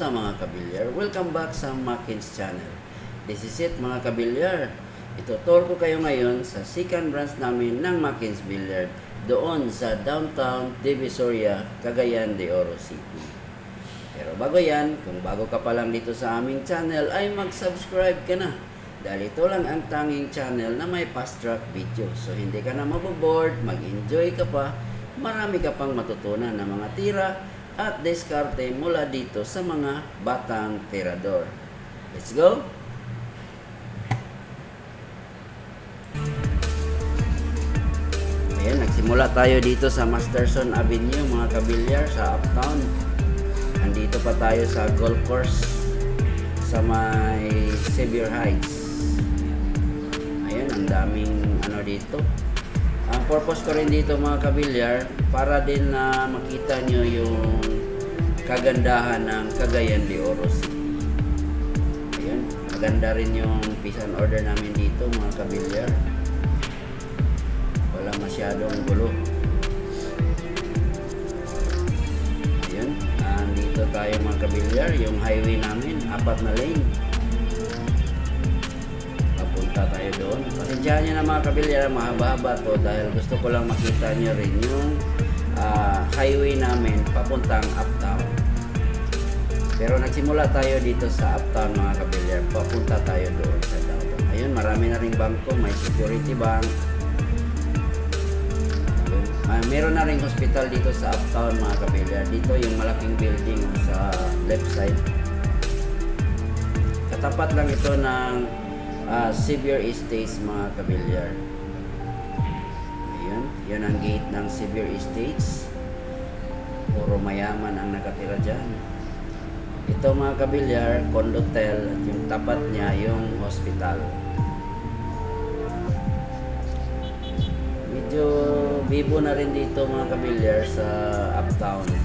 Kamusta mga kabilyar? Welcome back sa Makins Channel. This is it mga kabilyar. Ituturo ko kayo ngayon sa second branch namin ng Makins Billiard doon sa downtown Divisoria, Cagayan de Oro City. Pero bago yan, kung bago ka pa lang dito sa aming channel ay mag-subscribe ka na. Dahil ito lang ang tanging channel na may fast track video. So hindi ka na maboboard, mag-enjoy ka pa, marami ka pang matutunan ng mga tira at diskarte mula dito sa mga batang tirador. Let's go! Ayan, nagsimula tayo dito sa Masterson Avenue, mga kabilyar, sa Uptown. Nandito pa tayo sa golf course sa may Xavier Heights. Ayan, ang daming ano dito. Ang purpose ko rin dito mga kabilyar, para din na makita nyo yung kagandahan ng Cagayan de Oro. Ayan, maganda rin yung peace and order namin dito mga kabilyar. Wala masyadong gulo. Ayun, andito tayo mga kabilyar, yung highway namin, apat na lane. Papunta tayo doon. Pasensyahan nyo na mga kabilyar, mahaba-haba to dahil gusto ko lang makita nyo rin yung ah, highway namin papuntang uptown. Pero nagsimula tayo dito sa uptown mga kabilyar, papunta tayo doon sa downtown. Ayun, marami na ring bangko, may security bank, Ah, meron na ring hospital dito sa uptown mga kabilyar. Dito yung malaking building sa left side. Katapat lang ito ng ah, Xavier Estates mga kabilyar. Ayun, yun ang gate ng Xavier Estates. Puro mayaman ang nakatira dyan. Ito mga kabilyar, condotel at yung tapat niya yung hospital. Medyo bibo na rin dito mga kabilyar sa uptown.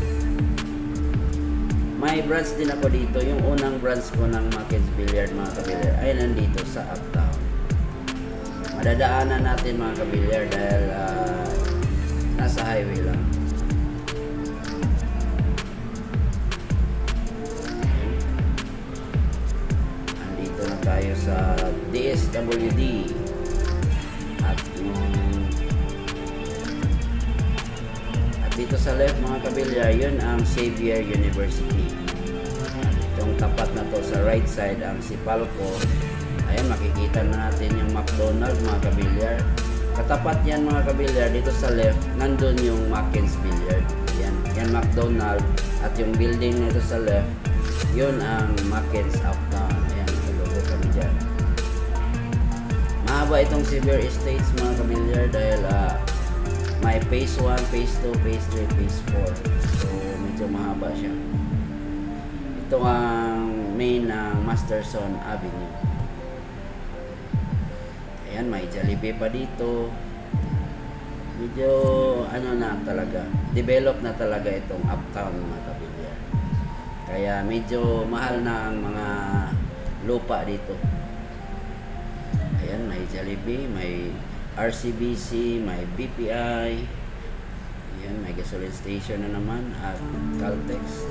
May branch din ako dito. Yung unang branch ko ng Markets Billiard mga kabilyar ay nandito sa uptown. Madadaanan natin mga kabilyar dahil ah, nasa highway lang. Andito na tayo sa DSWD dito sa left mga kabilya yun ang Xavier University. Itong tapat na to sa right side ang Sipalco ayan makikita na natin yung McDonald mga kabilyar katapat yan mga kabilyar dito sa left nandun yung Mackens Billiard. Yan, yan McDonald. At yung building nito sa left yun ang Mackens Uptown ayan, may logo kami dyan. Mahaba itong Xavier Estates mga kamilyar dahil ah, may phase 1, phase 2, phase 3, phase 4. So medyo mahaba siya. Ito ang main ng Masterson Avenue. Ayan, may Jollibee pa dito. Medyo ano na talaga, develop na talaga itong uptown mga kabilyar. Kaya medyo mahal na ang mga lupa dito. Ayan, may Jollibee, may RCBC, may BPI. Ayan, may gasoline station na naman at Caltex.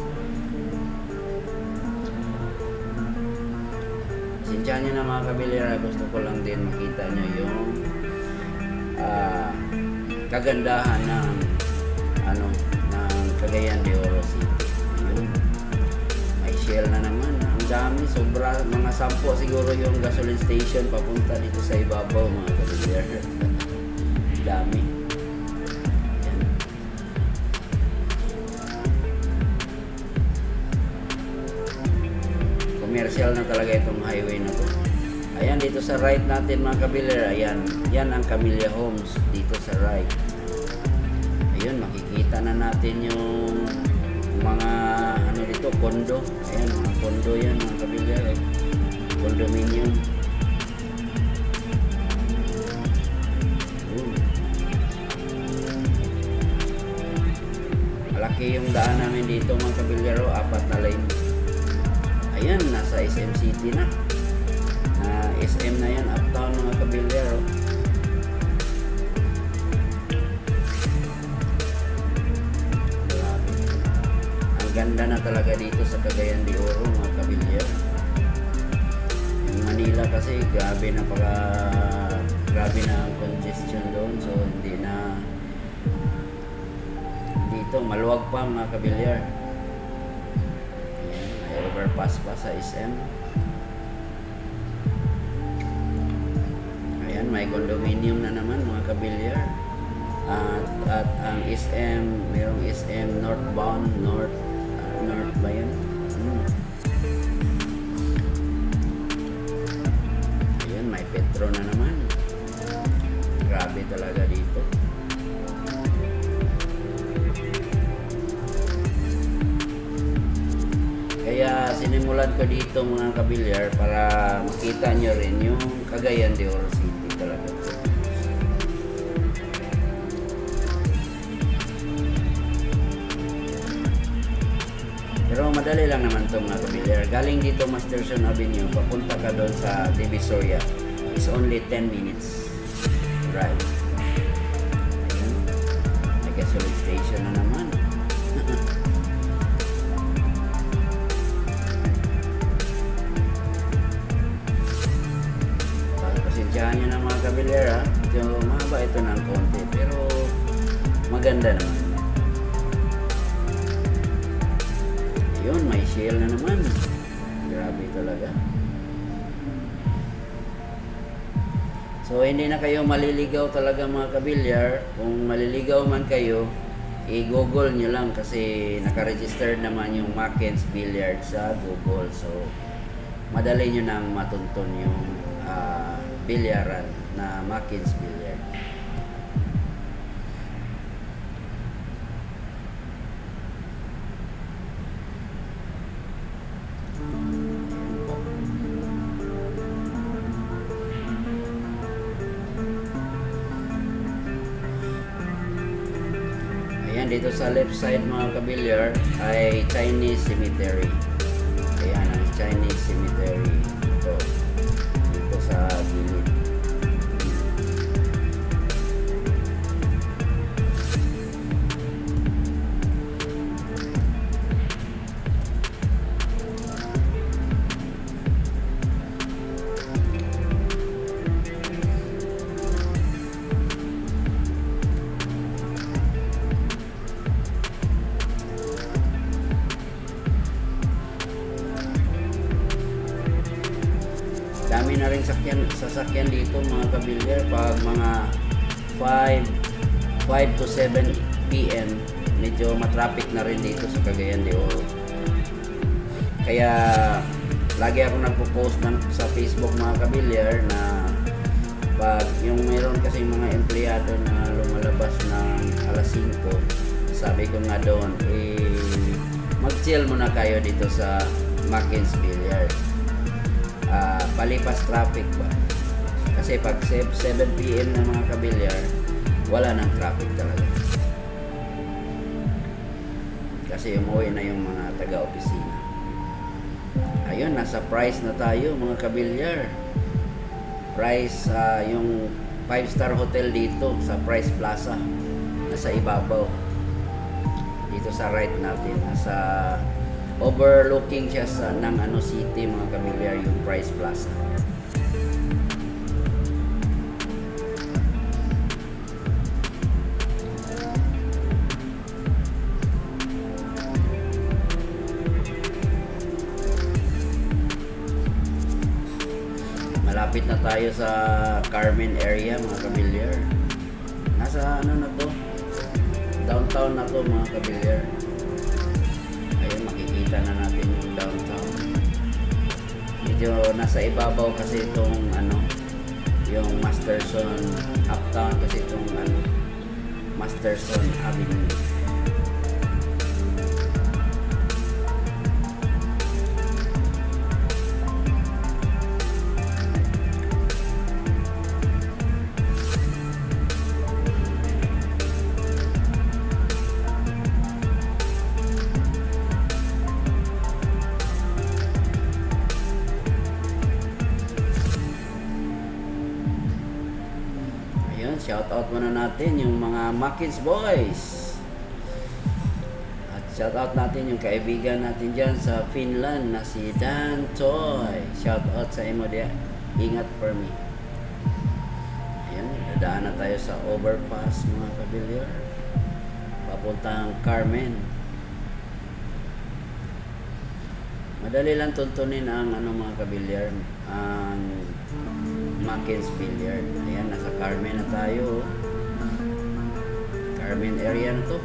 Sinsya nyo na mga kabilera, gusto ko lang din makita nyo yung ah, kagandahan ng ano ng Cagayan de Oro City. Ayun. May Shell na naman. Dami, sobra. Mga sampo siguro yung gasoline station papunta dito sa ibabaw mga kabilyar. dami. Yan. Commercial na talaga itong highway na to. Ayan, dito sa right natin mga kabilyar, ayan, yan ang Camellia Homes dito sa right. Ayun, makikita na natin yung mga ano dito, kondo. Ayan, mga kondo yan, mga kabilyar. Eh. Malaki yung daan namin dito mga kabilyaro, apat na lane. Ayan, nasa SM City na. Na SM na yan, uptown mga kabilyaro. Maganda na talaga dito sa Cagayan de Oro mga kabilyar. Yung Manila kasi grabe na paka grabe na ang congestion doon so hindi na dito maluwag pa mga kabilyar. Ayan, may overpass pa sa SM. Ayan, may condominium na naman mga kabilyar. At, at ang SM, mayroong SM northbound, north, north ba yan? Hmm. Ayan, may petro na naman. Grabe talaga dito. Kaya sinimulan ko dito mga kabilyar para makita nyo rin yung Cagayan de Oro City madali lang naman itong mga kabilyar. Galing dito Masterson Avenue, papunta ka doon sa Divisoria. It's only 10 minutes drive. Ayan. May gasoline station na naman. Pasensyahan nyo na mga kabilyar ha. Medyo mahaba ito ng konti. Pero maganda naman. Yun, may shell na naman. Grabe talaga. So, hindi na kayo maliligaw talaga mga kabilyar. Kung maliligaw man kayo, i-google nyo lang kasi nakaregister naman yung Mackens Billiard sa Google. So, madali nyo nang matuntun yung ah, bilyaran na Mackens Billiard. Ayan, dito sa left side mga kabilyar ay Chinese Cemetery. Ayan, ang Chinese Cemetery. Ito. Dito sa gilid. Dito sa Cagayan de Oro. Kaya lagi ako nagpo-post ng, sa Facebook mga kabilyar na pag yung meron kasi mga empleyado na lumalabas ng alas 5 sabi ko nga doon eh mag-chill muna kayo dito sa Mackens Billiard ah, palipas traffic ba kasi pag 7 p.m. na mga kabilyar wala nang traffic talaga kasi umuwi na yung mga taga-opisina. Ayun nasa price na tayo mga kabilyar. Price ah, yung 5 star hotel dito sa Price Plaza nasa ibabaw. Dito sa right natin nasa overlooking siya sa ng ano city mga kamilyar yung Price Plaza tayo sa Carmen area mga kamilyar nasa ano na to? Downtown na to mga kamilyar ayun makikita na natin yung downtown. Medyo nasa ibabaw kasi itong ano yung Masterson uptown kasi itong ano Masterson Avenue shout out muna natin yung mga Mackins Boys. At Shout out natin yung kaibigan natin dyan sa Finland na si Dan Toy. Shout out sa imo dia. Ingat for me. Ayan, dadaan na tayo sa overpass mga kabilyar. Papuntang Carmen. Madali lang tuntunin ang ano mga kabilyar, ang Mackens Billiard. Ayan, nasa Carmen na tayo. Carmen area na to.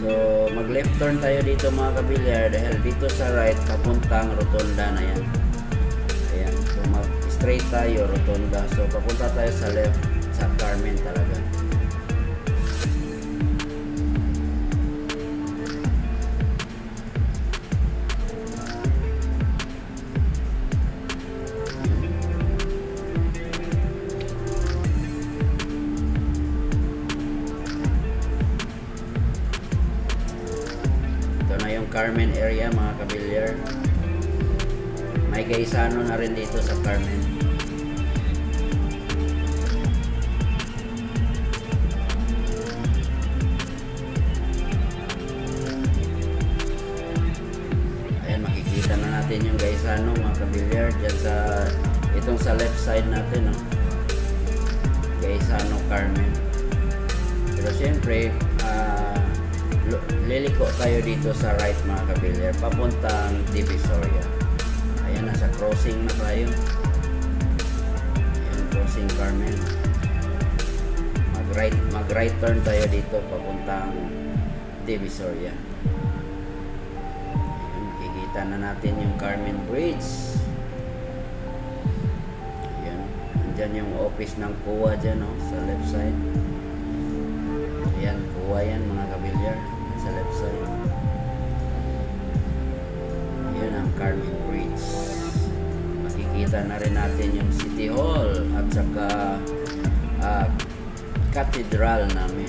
So, mag-left turn tayo dito mga kabilyar dahil dito sa right, papuntang rotonda na yan. Ayan, so mag-straight tayo, rotonda. So, papunta tayo sa left, sa Carmen talaga. Gaisano na rin dito sa Carmen. Ayan, makikita na natin yung gaisano mga kabilyar dyan sa itong sa left side natin no? gaisano Carmen pero siyempre ah, lo- liliko tayo dito sa right mga kabilyar papuntang Divisoria ayan nasa crossing na tayo. Ayan crossing Carmen. Mag right, mag right turn tayo dito papuntang Divisoria. Ayan makikita na natin yung Carmen Bridge. Ayan andyan yung office ng kuwa dyan oh, sa left side. Ayan, kuha yan mga kabilyar sa left side. Carmen Bridge. Makikita na rin natin yung City Hall at saka ah, cathedral namin.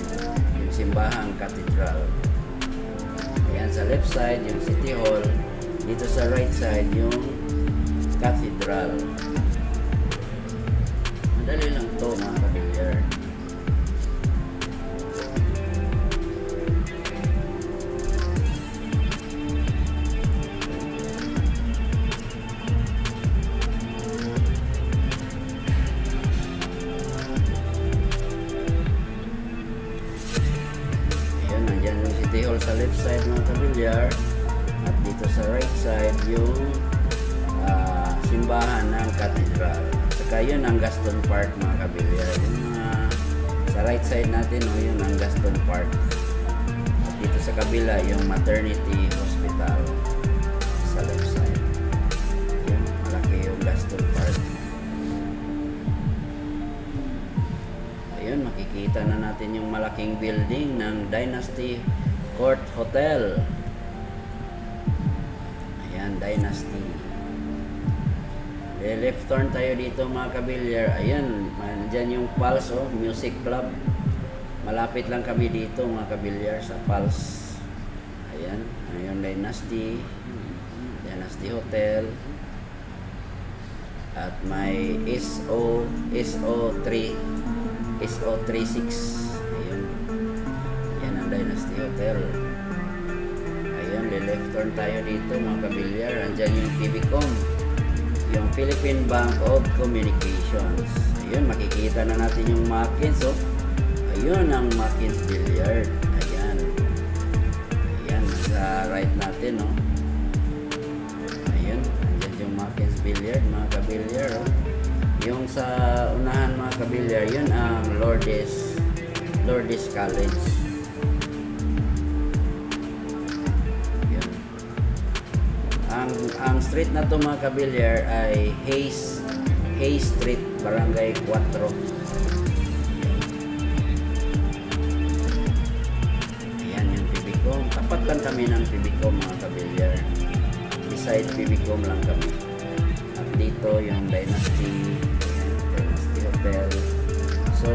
Yung simbahang cathedral. Ayan sa left side yung City Hall. Dito sa right side yung cathedral. Left turn tayo dito mga kabilyar. Ayan, nandyan yung Pulse oh, Music Club. Malapit lang kami dito mga kabilyar sa Pulse. Ayan, ayun Dynasty. Dynasty Hotel. At may SO, SO3 SO36 ayun yan ang Dynasty Hotel ayun left turn tayo dito mga kabilyar andyan yung TVCom yung Philippine Bank of Communications ayun makikita na natin yung Mackins oh. ayun ang Mackins Billiard ayan ayan sa right natin oh. ayun andyan yung Mackins Billiard mga kabilyar oh. Yung sa unahan mga kabilyar, yun ang Lourdes, Lourdes College. Ang, street na to mga kabilyar ay Hayes, Hayes Street, Barangay 4. Ayan yung Pibicom. Tapat lang kami ng Pibicom mga kabilyar. Beside Pibicom lang kami. At dito yung Dynasty, Dynasty Hotel. So,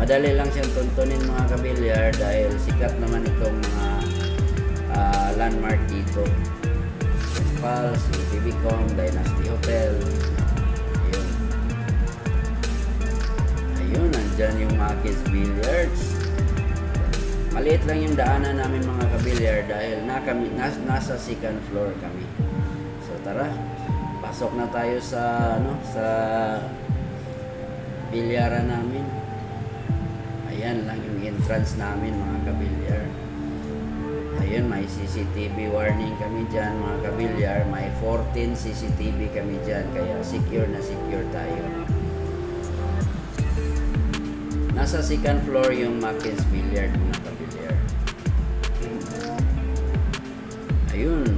madali lang siyang tuntunin mga kabilyar dahil sikat naman itong mga ah, landmark dito. St. Paul's, yung Pibicom, Dynasty Hotel. Ayun. Ayun, Nandyan yung Mackey's Billiards. Maliit lang yung daanan namin mga kabilyar dahil na kami, nas, nasa second floor kami. So tara, pasok na tayo sa ano sa bilyaran namin. Ayan lang yung entrance namin mga kabilyar. Ayun, may CCTV warning kami dyan mga kabilyar. May 14 CCTV kami dyan kaya secure na secure tayo. Nasa second floor yung Mackins Billiard mga kabilyar. Ayun.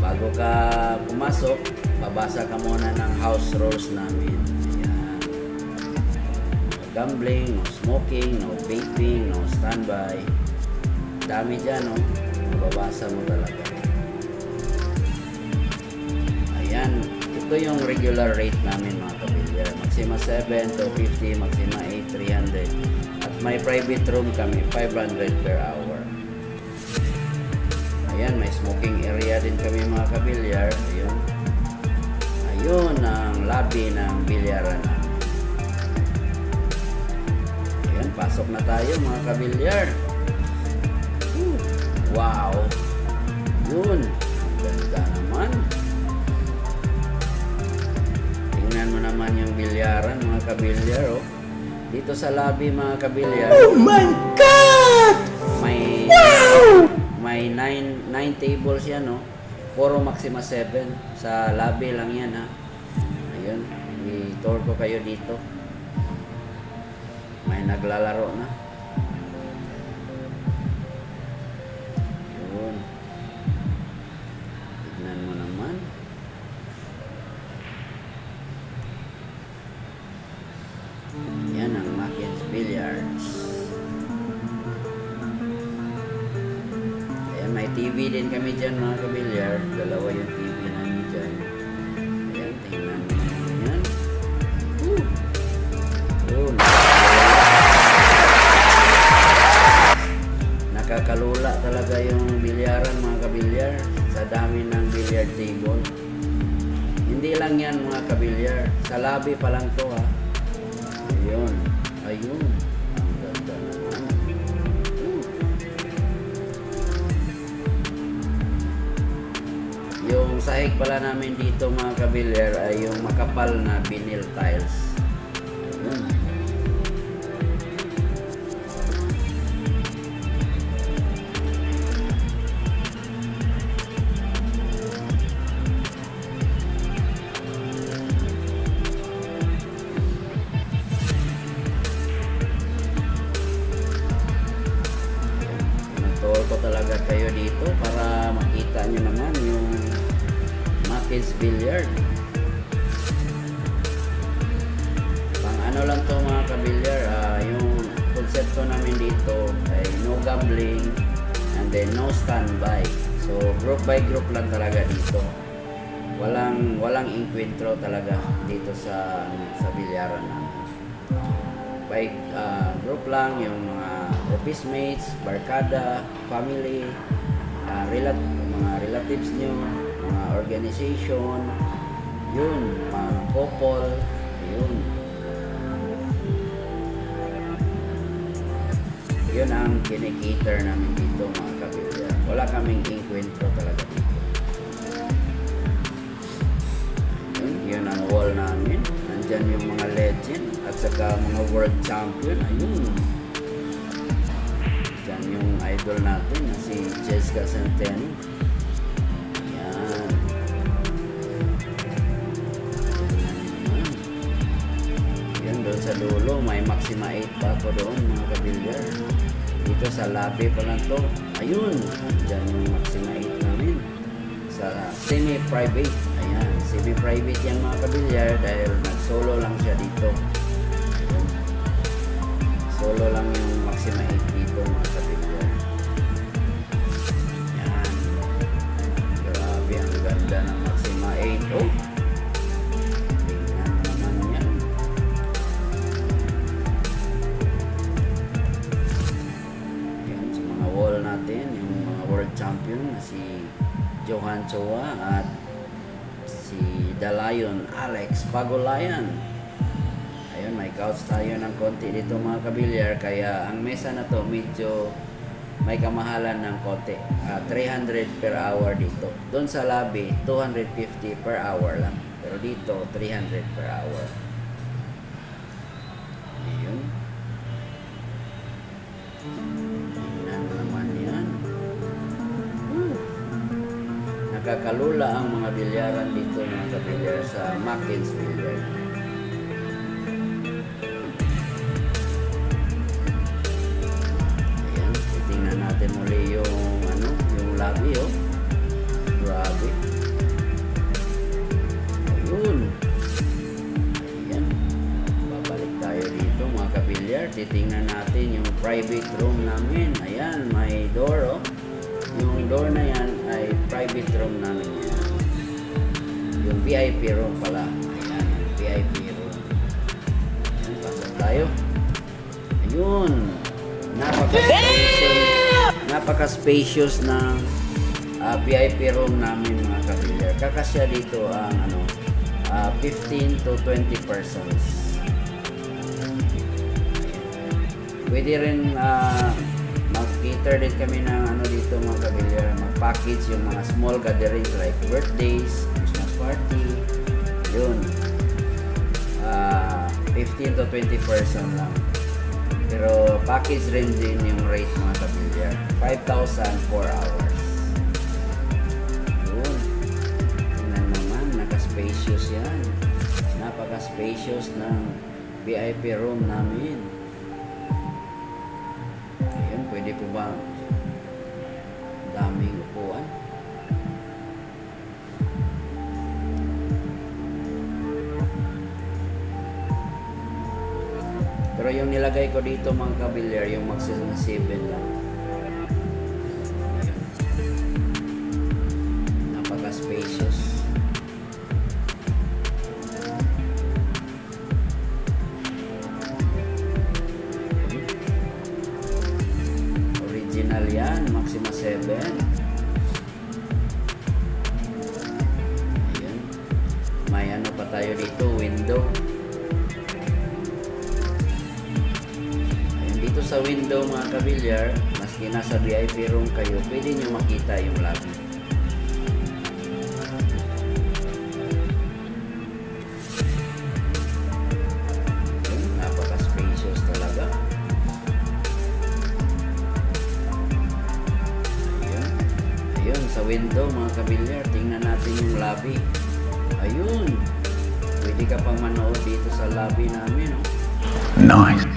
Bago ka pumasok, babasa ka muna ng house rules namin. Ayan. No gambling, no smoking, no vaping, no standby. Dami dyan, no? Babasa mo talaga. Ayan. Ito yung regular rate namin mga kabilyar. Maxima 7 to 50, maxima 8, 300. At may private room kami, 500 per hour. Ayan, may smoking area din kami mga kabilyar. Ayun. Ayun ang lobby ng bilyaran namin. Ayan, pasok na tayo mga kabilyar. Wow! Yun. Ganda naman. Tingnan mo naman yung bilyaran mga kabilyar. Oh. Dito sa lobby mga kabilyar. Oh my God! May may 9 9 tables yan, no. Puro Maxima 7 sa lobby lang yan, ha. Ayun, i-tour ko kayo dito. May naglalaro na. Din vinyl tiles. Yun. Family, uh, relat mga relatives nyo, mga organization, yun, mga couple, yun. Yun ang kinikater namin dito mga kapilya. Wala kaming encuentro talaga dito. Yun, yun ang wall namin. Nandyan yung mga legend at saka mga world champion. Ayun. Idol natin na si Jessica Centeno. Yan. Yan. Doon sa dulo, may Maxima 8 pa ako doon mga kabilyar. Dito sa lobby pa lang to. Ayun, dyan yung Maxima 8 namin. Sa semi-private. Ayan, semi-private yan mga kabilyar dahil nag-solo Pagolayan. Ayun, may couch tayo ng konti dito mga kabilyar. Kaya ang mesa na to medyo may kamahalan ng konti. Ah, 300 per hour dito. Doon sa lobby, 250 per hour lang. Pero dito, 300 per hour. Nakakalula ang mga bilyaran dito mga kabilyar sa Mackins Billiard. Ayan, titingnan natin muli yung ano, yung lobby oh. Grabe. Ayun. Babalik tayo dito mga kabilyar. Titingnan natin yung private room namin. Ayan, may door oh. Yung door na yan private room namin yan. Yung VIP room pala. Ayan, yung VIP room. Ayan, pasok tayo. Ayun. Napaka-spacious. Napaka-spacious ng ah, VIP room namin mga kabilyar. Kakasya dito ang ano, ah, 15 to 20 persons. Pwede rin ah, mag-cater din kami ng ano dito mga kabilyar, mag-package yung mga small gatherings like birthdays, Christmas party, yun. Ah, 15 to 20 person lang. Pero package rin din yung rate mga kabilyar. 5,000 4 hours. Yun. Tingnan naman, naka-spacious yan. Napaka-spacious ng VIP room namin. Pwede po ba daming upuan? Pero yung nilagay ko dito mga kabilyar, yung maximum 7 lang. Pwede ka pang manood dito sa lobby namin. Oh. Nice.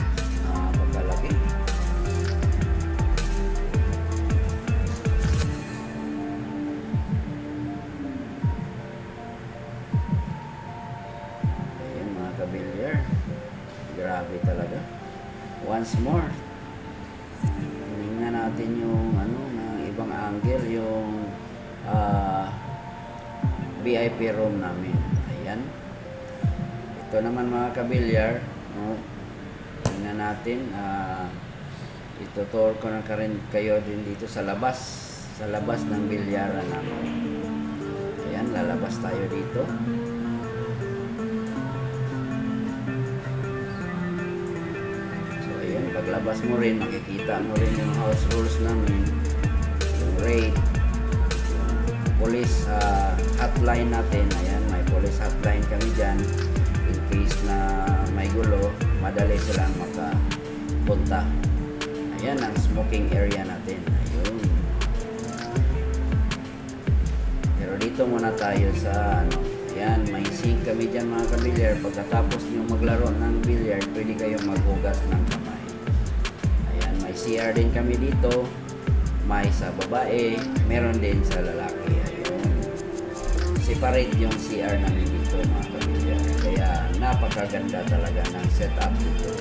Kabilyar. No? Tingnan natin. ah itutur ko na ka rin kayo din dito sa labas. Sa labas ng bilyaran namin. Ayan, lalabas tayo dito. So, ayun, paglabas mo rin, makikita mo rin yung house rules namin. Yung rate, police ah, hotline natin. Ayan, may police hotline kami dyan. Case na may gulo, madali silang makapunta. Ayan ang smoking area natin. Ayun. Pero dito muna tayo sa ano. Ayan, may sink kami dyan mga kabilyar. Pagkatapos nyo maglaro ng billiard, pwede kayong maghugas ng kamay. Ayan, may CR din kami dito. May sa babae, meron din sa lalaki. Ayun. Separate yung CR namin napakaganda talaga ng setup dito.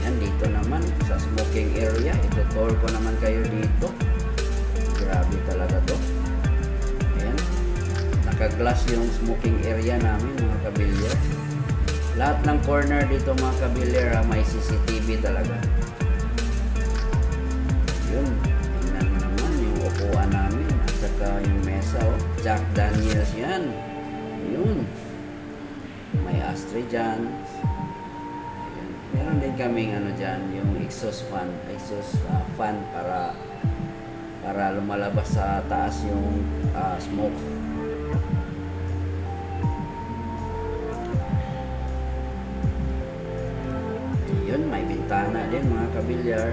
Yan, dito naman sa smoking area. Ito tour ko naman kayo dito. Grabe talaga to. Ayan. Naka-glass yung smoking area namin mga kabilyar. Lahat ng corner dito mga kabilyar may CCTV talaga. Yun. Naman yung mesa. Jack Daniels yan. Yun. May ashtray dyan. Ayan. Meron din kaming ano dyan, yung exhaust fan, exhaust ah, fan para para lumalabas sa taas yung ah, smoke. Yun, may bintana din mga kabilyar.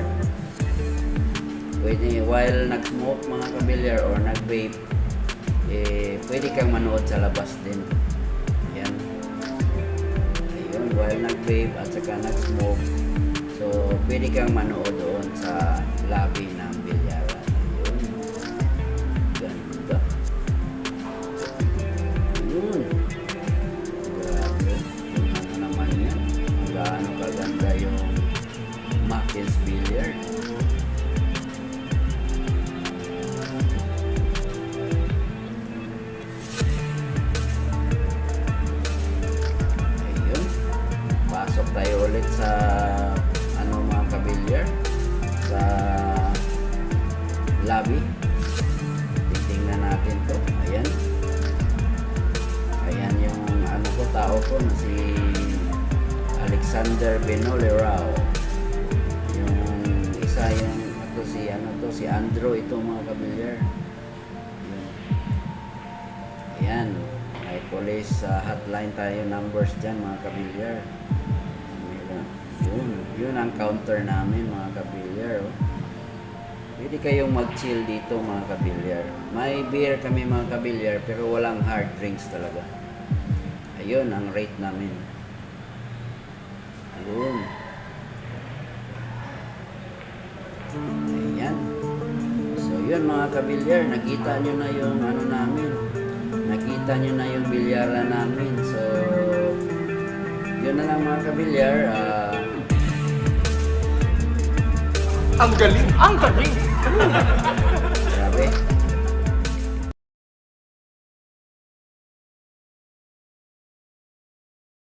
Pwede, while nag-smoke mga kabilyar or nag-vape, eh, pwede kang manood sa labas din. Yan. Ayun, while nag-vape at saka nag-smoke, so pwede kang manood doon sa lobby ito mga kabilyar. Ayan. May police uh, hotline tayo numbers dyan mga kabilyar. Yun. Yun ang counter namin mga kabilyar. Oh. Pwede kayong mag-chill dito mga kabilyar. May beer kami mga kabilyar pero walang hard drinks talaga. Ayun ang rate namin. Ayun. Ayan. Yun mga kabilyar, nakita nyo na yung ano namin. Nakita nyo na yung bilyaran namin. So yun na lang mga kabilyar. Ah, Ang galing! Ang galing! grabe.